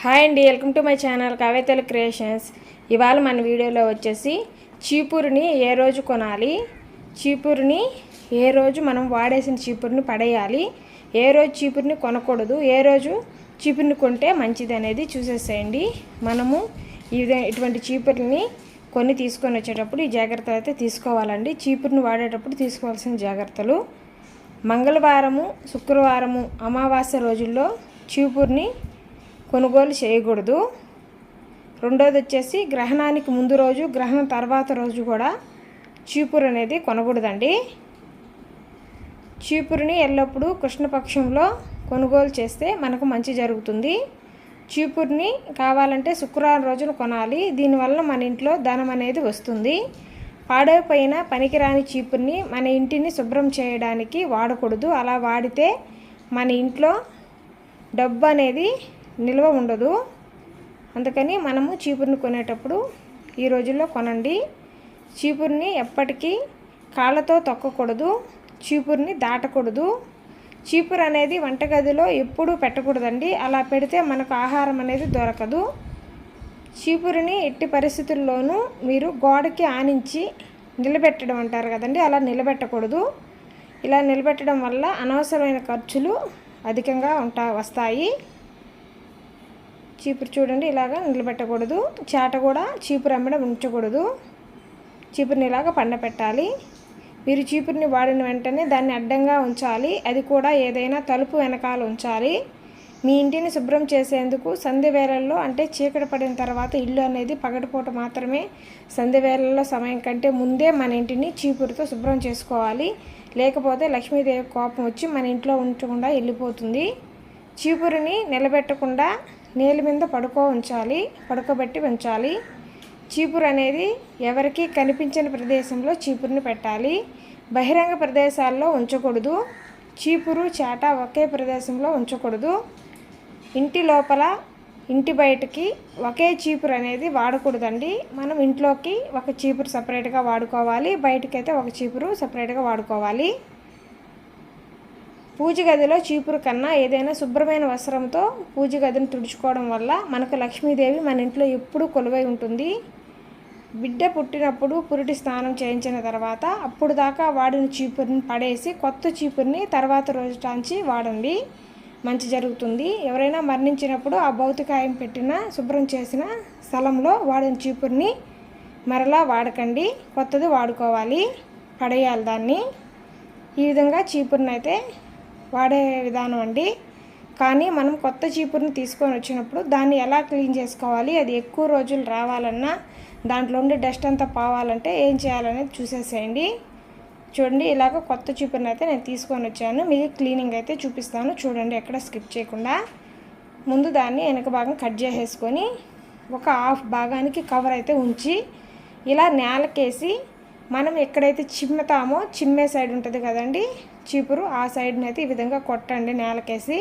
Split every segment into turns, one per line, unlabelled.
Hi అండి welcome to my channel కవితలు creations. ఇవాళ మన వీడియోలో వచ్చేసి చీపురుని ఏ రోజు కొనాలి? చీపురుని ఏ రోజు మనం వాడేసిన చీపురుని పడేయాలి? ఏ రోజు చీపురుని కొనకూడదు? ఏ రోజు చీపురుని కొంటే మంచిది అనేది చూసేసేయండి. మనము ఈ ఇటువంటి చీపురుని కొన్ని తీసుకొని వచ్చేటప్పుడు ఈ జాగ్రత్తలు అయితే తీసుకోవాలండి. చీపురుని వాడేటప్పుడు తీసుకోవాల్సిన జాగ్రత్తలు. మంగళవారము శుక్రవారము అమావాస్య రోజుల్లో చీపురుని కొనుగోలు చేయకూడదు. రెండోది వచ్చేసి గ్రహణానికి ముందు రోజు గ్రహణం తర్వాత రోజు కూడా చీపురు అనేది కొనకూడదండి. చీపురుని ఎల్లప్పుడూ కృష్ణపక్షంలో కొనుగోలు చేస్తే మనకు మంచి జరుగుతుంది. చీపురుని కావాలంటే శుక్రవారం రోజున కొనాలి. దీనివల్ల మన ఇంట్లో ధనం అనేది వస్తుంది. పాడైపోయిన పనికిరాని చీపుర్ని మన ఇంటిని శుభ్రం చేయడానికి వాడకూడదు. అలా వాడితే మన ఇంట్లో డబ్బు అనేది నిల్వ ఉండదు. అందుకని మనము చీపురుని కొనేటప్పుడు ఈ రోజుల్లో కొనండి. చీపురుని ఎప్పటికీ కాళ్ళతో తొక్కకూడదు. చీపురుని దాటకూడదు. చీపురు అనేది వంటగదిలో ఎప్పుడూ పెట్టకూడదండి. అలా పెడితే మనకు ఆహారం అనేది దొరకదు. చీపురుని ఎట్టి పరిస్థితుల్లోనూ మీరు గోడకి ఆనించి నిలబెట్టడం అంటారు కదండి. అలా నిలబెట్టకూడదు. ఇలా నిలబెట్టడం వల్ల అనవసరమైన ఖర్చులు అధికంగా ఉంటా వస్తాయి. చీపురు చూడండి ఇలాగా నిలబెట్టకూడదు. చాట కూడా చీపురు అమ్మడం ఉంచకూడదు. చీపురుని ఇలాగ పండపెట్టాలి మీరు చీపురుని వాడిన వెంటనే దాన్ని అడ్డంగా ఉంచాలి. అది కూడా ఏదైనా తలుపు వెనకాల ఉంచాలి. మీ ఇంటిని శుభ్రం చేసేందుకు సంధ్య వేళల్లో అంటే చీకటి పడిన తర్వాత ఇల్లు అనేది పగటిపూట మాత్రమే సంధ్య వేళల్లో సమయం కంటే ముందే మన ఇంటిని చీపురుతో శుభ్రం చేసుకోవాలి. లేకపోతే లక్ష్మీదేవి కోపం వచ్చి మన ఇంట్లో ఉంచకుండా వెళ్ళిపోతుంది. చీపురుని నిలబెట్టకుండా నేల మీద పడుకో ఉంచాలి పడుకోబెట్టి ఉంచాలి. చీపురు అనేది ఎవరికి కనిపించని ప్రదేశంలో చీపురుని పెట్టాలి. బహిరంగ ప్రదేశాల్లో ఉంచకూడదు. చీపురు చేట ఒకే ప్రదేశంలో ఉంచకూడదు. ఇంటి లోపల ఇంటి బయటకి ఒకే చీపురు అనేది వాడకూడదండి. మనం ఇంట్లోకి ఒక చీపురు సపరేట్గా వాడుకోవాలి. బయటకైతే ఒక చీపురు సపరేట్గా వాడుకోవాలి. పూజ గదిలో చీపురు కన్నా ఏదైనా శుభ్రమైన వస్త్రంతో పూజ గదిని తుడుచుకోవడం వల్ల మనకు లక్ష్మీదేవి మన ఇంట్లో ఎప్పుడూ కొలువై ఉంటుంది. బిడ్డ పుట్టినప్పుడు పురిటి స్నానం చేయించిన తర్వాత అప్పుడు దాకా వాడిన చీపురుని పడేసి కొత్త చీపురుని తర్వాత రోజు టాంచి వాడండి. మంచి జరుగుతుంది. ఎవరైనా మరణించినప్పుడు ఆ భౌతికాయం పెట్టిన శుభ్రం చేసిన స్థలంలో వాడిన చీపురుని మరలా వాడకండి. కొత్తది వాడుకోవాలి. పడేయాలి దాన్ని. ఈ విధంగా చీపురునైతే వాడే విధానం అండి. కానీ మనం కొత్త చీపురుని తీసుకొని వచ్చినప్పుడు దాన్ని ఎలా క్లీన్ చేసుకోవాలి అది ఎక్కువ రోజులు రావాలన్నా దాంట్లో ఉండే డస్ట్ అంతా పోవాలంటే ఏం చేయాలనేది చూసేసేయండి. చూడండి ఇలాగ కొత్త చీపురుని అయితే నేను తీసుకొని వచ్చాను. మీకు క్లీనింగ్ అయితే చూపిస్తాను. చూడండి ఎక్కడ స్కిప్ చేయకుండా. ముందు దాన్ని వెనక భాగం కట్ చేసేసుకొని ఒక హాఫ్ భాగానికి కవర్ అయితే ఉంచి ఇలా నేలకేసి మనం ఎక్కడైతే చిమ్ముతామో చిమ్మే సైడ్ ఉంటుంది కదండి చీపురు ఆ సైడ్ని అయితే ఈ విధంగా కొట్టండి నేలకేసి.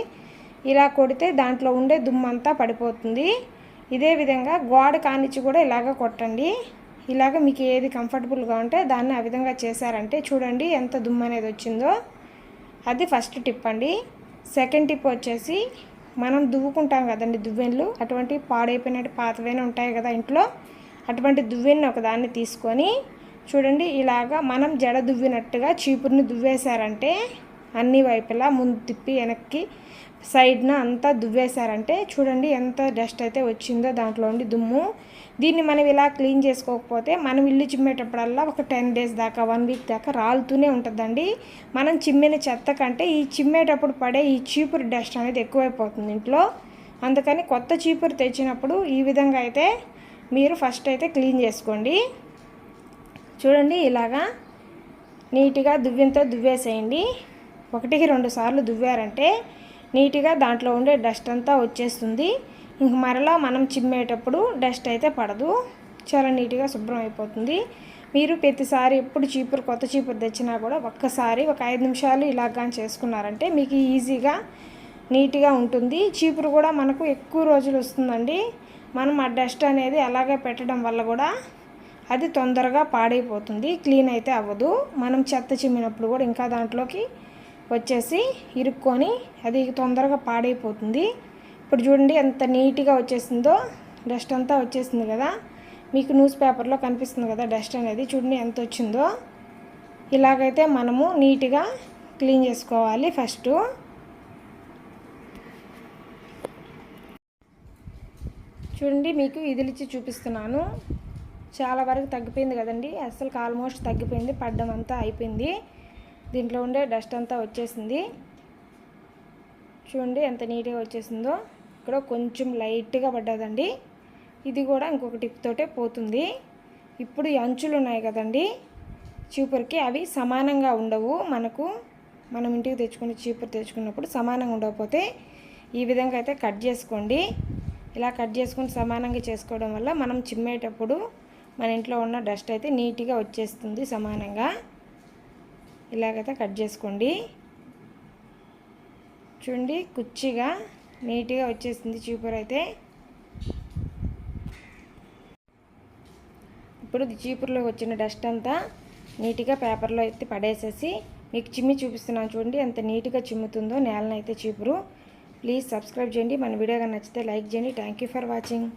ఇలా కొడితే దాంట్లో ఉండే దుమ్మంతా పడిపోతుంది. ఇదే విధంగా గోడ కానిచ్చి కూడా ఇలాగ కొట్టండి. ఇలాగ మీకు ఏది కంఫర్టబుల్గా ఉంటే దాన్ని ఆ విధంగా చేశారంటే చూడండి ఎంత దుమ్ము అనేది వచ్చిందో. అది ఫస్ట్ టిప్ అండి. సెకండ్ టిప్ వచ్చేసి మనం దువ్వుకుంటాం కదండి దువ్వెన్లు అటువంటి పాడైపోయినట్టు పాతవైన ఉంటాయి కదా ఇంట్లో. అటువంటి దువ్వెన్ని ఒకదాన్ని తీసుకొని చూడండి ఇలాగా మనం జడ దువ్వినట్టుగా చీపురుని దువ్వేశారంటే అన్ని వైపులా ముందు తిప్పి వెనక్కి సైడ్న అంతా దువ్వేశారంటే చూడండి ఎంత డస్ట్ అయితే వచ్చిందో దాంట్లో ఉండి దుమ్ము. దీన్ని మనం ఇలా క్లీన్ చేసుకోకపోతే మనం ఇల్లు చిమ్మేటప్పుడల్లా ఒక టెన్ డేస్ దాకా వన్ వీక్ దాకా రాలుతూనే ఉంటుందండి. మనం చిమ్మిన చెత్త కంటే ఈ చిమ్మేటప్పుడు పడే ఈ చీపురు డస్ట్ అనేది ఎక్కువైపోతుంది ఇంట్లో. అందుకని కొత్త చీపురు తెచ్చినప్పుడు ఈ విధంగా అయితే మీరు ఫస్ట్ అయితే క్లీన్ చేసుకోండి. చూడండి ఇలాగా నీట్గా దువ్వెంతో దువ్వేసేయండి. ఒకటికి రెండు సార్లు దువ్వారంటే నీట్గా దాంట్లో ఉండే డస్ట్ అంతా వచ్చేస్తుంది. ఇంక మరలా మనం చిమ్మేటప్పుడు డస్ట్ అయితే పడదు. చాలా నీట్గా శుభ్రం అయిపోతుంది. మీరు ప్రతిసారి ఎప్పుడు చీపురు కొత్త చీపురు తెచ్చినా కూడా ఒక్కసారి ఒక ఐదు నిమిషాలు ఇలాగా చేసుకున్నారంటే మీకు ఈజీగా నీట్గా ఉంటుంది. చీపురు కూడా మనకు ఎక్కువ రోజులు వస్తుందండి. మనం ఆ డస్ట్ అనేది అలాగే పెట్టడం వల్ల కూడా అది తొందరగా పాడైపోతుంది క్లీన్ అయితే అవ్వదు. మనం చెత్త చిమ్మినప్పుడు కూడా ఇంకా దాంట్లోకి వచ్చేసి ఇరుక్కొని అది తొందరగా పాడైపోతుంది. ఇప్పుడు చూడండి ఎంత నీట్గా వచ్చేసిందో డస్ట్ అంతా వచ్చేసింది కదా. మీకు న్యూస్ పేపర్లో కనిపిస్తుంది కదా డస్ట్ అనేది చూడండి ఎంత వచ్చిందో. ఇలాగైతే మనము నీట్గా క్లీన్ చేసుకోవాలి ఫస్ట్. చూడండి మీకు ఇదిలిచ్చి చూపిస్తున్నాను. చాలా వరకు తగ్గిపోయింది కదండి. అసలు ఆల్మోస్ట్ తగ్గిపోయింది. పడ్డం అంతా అయిపోయింది. దీంట్లో ఉండే డస్ట్ అంతా వచ్చేసింది. చూడండి ఎంత నీట్గా వచ్చేసిందో. ఇక్కడ కొంచెం లైట్గా పడ్డదండి. ఇది కూడా ఇంకొక టిప్ తోటే పోతుంది. ఇప్పుడు ఈ అంచులు ఉన్నాయి కదండి. చీపురికి అవి సమానంగా ఉండవు. మనకు మనం ఇంటికి తెచ్చుకుని చీపురు తెచ్చుకున్నప్పుడు సమానంగా ఉండకపోతే ఈ విధంగా అయితే కట్ చేసుకోండి. ఇలా కట్ చేసుకుని సమానంగా చేసుకోవడం వల్ల మనం చిమ్మేటప్పుడు మన ఇంట్లో ఉన్న డస్ట్ అయితే నీట్గా వచ్చేస్తుంది సమానంగా. ఇలాగైతే కట్ చేసుకోండి. చూడండి కుచ్చిగా నీట్గా వచ్చేస్తుంది చీపురు అయితే. ఇప్పుడు చీపురులో వచ్చిన డస్ట్ అంతా నీట్గా పేపర్లో ఎత్తి పడేసేసి మీకు చిమ్మి చూపిస్తున్నాను చూడండి ఎంత నీట్గా చిమ్ముతుందో నేలనైతే చీపురు. ప్లీజ్ సబ్స్క్రైబ్ చేయండి మన వీడియో కానీ నచ్చితే లైక్ చేయండి. Thank you for watching.